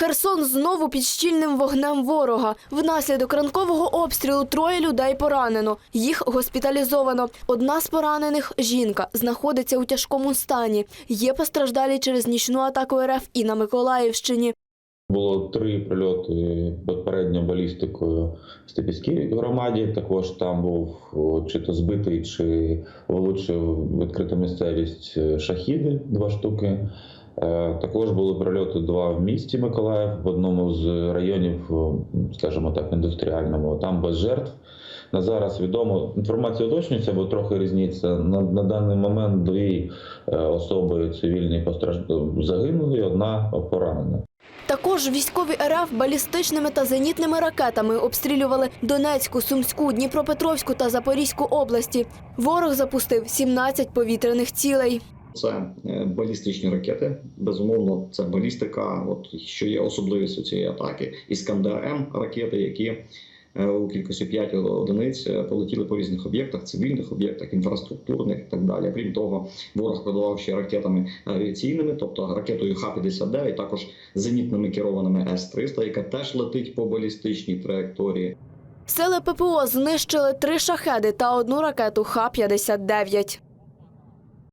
Херсон знову під щільним вогнем ворога. Внаслідок ранкового обстрілу троє людей поранено. Їх госпіталізовано. Одна з поранених жінка знаходиться у тяжкому стані. Є постраждалі через нічну атаку РФ і на Миколаївщині. Було три прильоти попередньо балістикою в Степівській громаді. Також там був чи то збитий, чи влучив відкрита місцевість шахіди, два штуки. Е, Також були прильоти два в місті Миколаїв, в одному з районів, о, скажімо так, індустріальному. Там без жертв. На зараз відомо інформація уточнюється, бо трохи різниця. На, на даний момент дві е, особи цивільні постраждали загинули, одна поранена. Також військові РФ балістичними та зенітними ракетами обстрілювали Донецьку, Сумську, Дніпропетровську та Запорізьку області. Ворог запустив 17 повітряних цілей. Це е, балістичні ракети. Безумовно, це балістика. От що є особливістю цієї атаки. Іскандер М ракети, які е, у кількості 5 одиниць е, полетіли по різних об'єктах, цивільних об'єктах, інфраструктурних і так далі. Крім того, ворог продавав ще ракетами авіаційними, тобто ракетою Х-59, також зенітними керованими С-300, яка теж летить по балістичній траєкторії. Сили ППО знищили три шахеди та одну ракету Х-59.